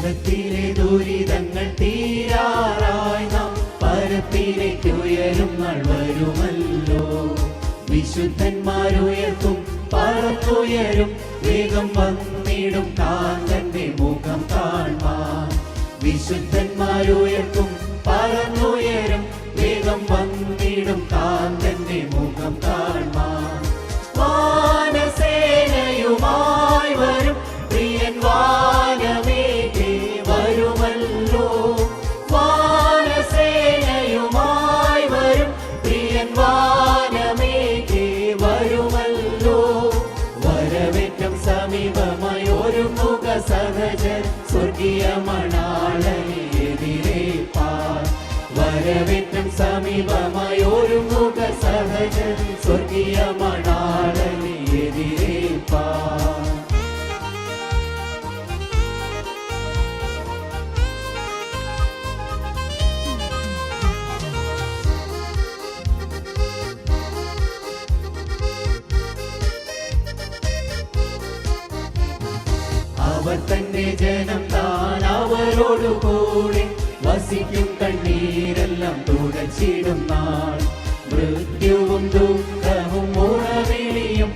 സ്നേഹത്തിലെ ദുരിതങ്ങൾ തീരാറായി നാം പരത്തിലേക്ക് ഉയരും നാൾ വരുമല്ലോ. വിശുദ്ധന്മാരുയർത്തും പറത്തുയരും വേഗം വന്നിടും കാന്തന്റെ മുഖം കാണാൻ വിശുദ്ധന്മാരുയർത്തും പറന്നുയരും വേഗം വന്നിടും സ്വർഗീയ മണാളനെ എതിരേപ്പാൻ വരവേറ്റം സമീപമായി ഒരു മുഖ സഹജൻ അവർ തന്നെ ജനം താൻ അവരോടു കൂടെ വസിക്കും കണ്ണീരെല്ലാം തുടച്ചിടും നാൾ. മൃത്യുവും ദുഃഖവും ഉറവിളിയും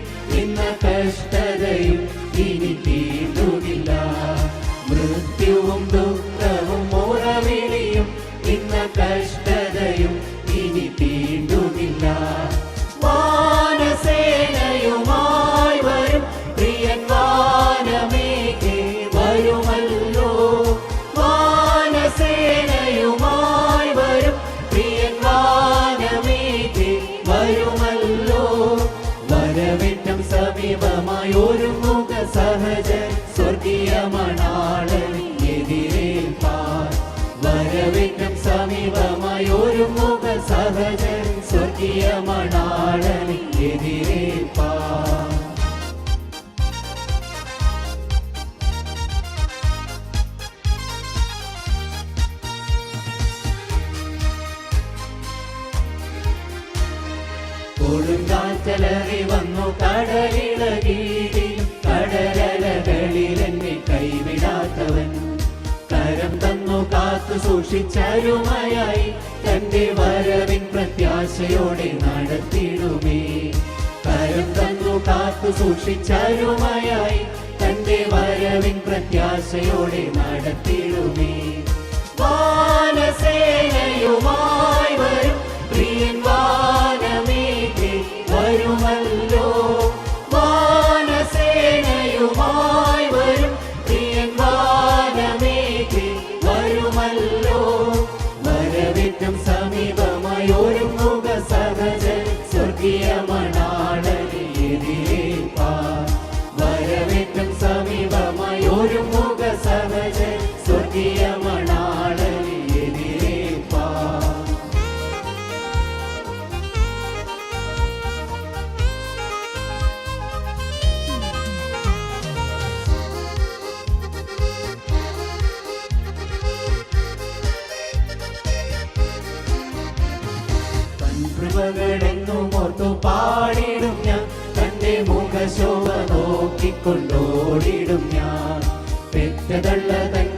ഒരു മുഖ സഹജൻ സ്വർഗീയ മണാളനി എതിരേൽപ്പാൻ കൊടുങ്കാറ്റലറി വന്നു കടലിളകീടിലും കടലലകളിൽ എന്നെ കൈവിടാത്തവൻ കാത്തു സൂക്ഷിച്ചരുമായി തന്റെ വരവിൻ പ്രത്യാശയോടെ നടത്തിടുമേ. കരം തന്നു കാത്തു സൂക്ഷിച്ചരുമയായി. തന്റെ വരവിൻ പ്രത്യാശയോടെ നടത്തിടുമേ. വാനസേനയുമായി വരും. പ്രിയൻ വാനമേകെ കൺകൃപകളെന്നും ഓർത്തു പാടിടും ഞാൻ. തന്റെ മുഖശോഭ നോക്കിക്കൊണ്ടോടിടും ഞാൻ. പെറ്റതള്ള തൻ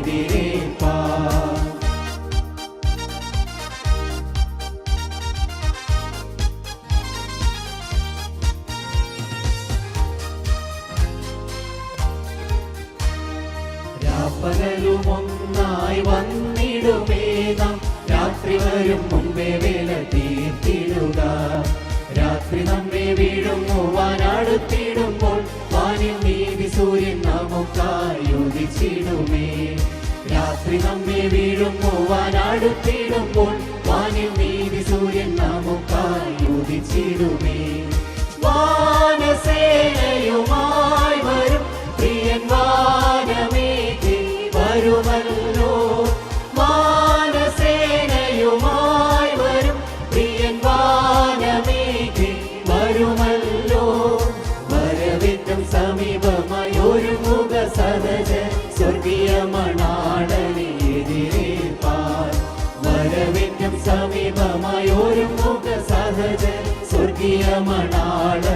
മണാളനി എതിരേൽപ്പാൻ രാപ്പകലും ഒന്നായി വന്നിടുമേ നാം രാത്രി വരും മുമ്പേ വേല രാത്രി നമ്മെ വീഴുമ്പോ വാനടുത്തിടുമ്പോൾ വാനിൽ നീതി സൂര്യൻ നമുക്കായി ഉദിച്ചിടുമേ. വാനസേനയുമായി വരും പ്രിയൻ വാനമേകി വരുമല്ലോ. വാനസേനയുമായി വരും പ്രിയൻ വാനമേകി വരുമല്ലോ. വരവിന്റും സമീപമായി? സമീപമായി ഒരു മുഖ സഹജ സ്വർഗീയ എതിരേൽപ്പാൻ